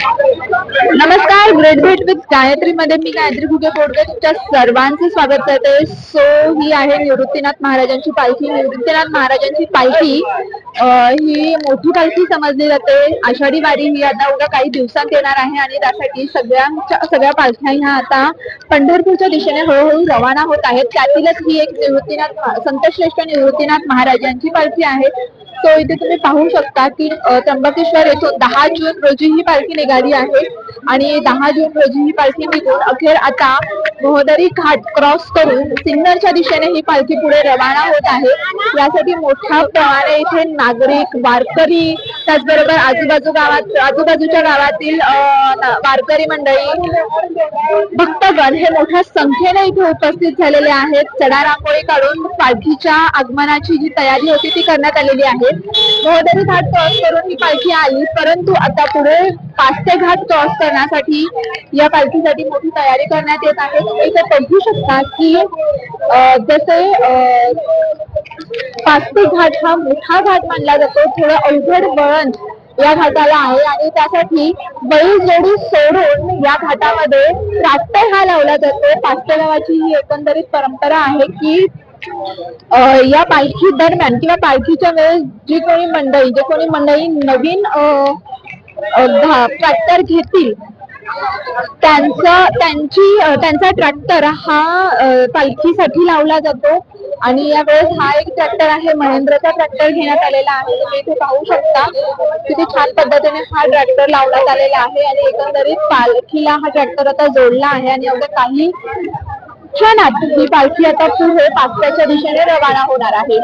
नमस्कार ग्रेट भेट विथ गायत्री मध्ये मी गायत्री घुगे बोडके तुमच्या सर्वांचं स्वागत करते. सो ही आहे निवृत्तीनाथ महाराजांची पालखी. निवृत्तीनाथ महाराजांची पालखी ही मोठी पालखी समजली जाते. आषाढी वारी ही आता उद्या काही दिवसांत येणार आहे आणि त्यासाठी सगळ्यांच्या सगळ्या पालख्या ह्या आता पंढरपूरच्या दिशेने हळूहळू रवाना होत आहेत. त्यातीलच ही एक निवृत्तीनाथ संतश्रेष्ठ निवृत्तीनाथ महाराजांची पालखी आहे. तो इथे तुम्ही पाहू शकता की त्र्यंबकेश्वर येथून दहा जून रोजी ही पालखी निघाली आहे. आणि दहा जून रोजी ही पालखी निघून अखेर आता मोहदरी घाट क्रॉस करून सिन्नरच्या दिशेने ही पालखी पुढे रवाना होत आहे. यासाठी मोठ्या प्रमाणे इथे नागरिक वारकरी त्याचबरोबर आजूबाजू गावात आजूबाजूच्या गावातील वारकरी मंडळी भक्तगण हे मोठ्या संख्येने इथे उपस्थित झालेले आहेत. चढा रांगोळी काढून पालखीच्या आगमनाची जी तयारी होती ती करण्यात आलेली आहे. महोदरी घाट क्रॉस करून ही पालखी आली परंतु आता पुढे पाचते घाट क्रॉस करण्यासाठी या पालखीसाठी मोठी तयारी करण्यात येत आहे. तुम्ही इथे बघू शकता की जसे अं, घाट हा मोठा घाट मानला जातो. थोडं अवघड वळण या घाटाला आहे आणि त्यासाठी बैलजोडी सोडून या घाटामध्ये ट्रॅक्टर हा लावला जातो. पाचते गावाची ही एकंदरीत परंपरा आहे की या पालखी दरम्यान किंवा पालखीच्या वेळेस जी कोणी मंडळी जे कोणी मंडळी नवीन ट्रॅक्टर घेतील त्यांचा त्यांची त्यांचा ट्रॅक्टर हा पालखीसाठी लावला जातो. आणि यावेळेस हा एक ट्रॅक्टर आहे महेंद्रचा ट्रॅक्टर घेण्यात आलेला आहे. तुम्ही इथे पाहू शकता. किती छान पद्धतीने हा ट्रॅक्टर लावण्यात आलेला आहे. आणि एकंदरीत पालखीला हा ट्रॅक्टर आता जोडला आहे. आणि अवघ्या काही क्षणात ही पालखी आता पुढे पाचव्याच्या दिशेने रवाना होणार आहे.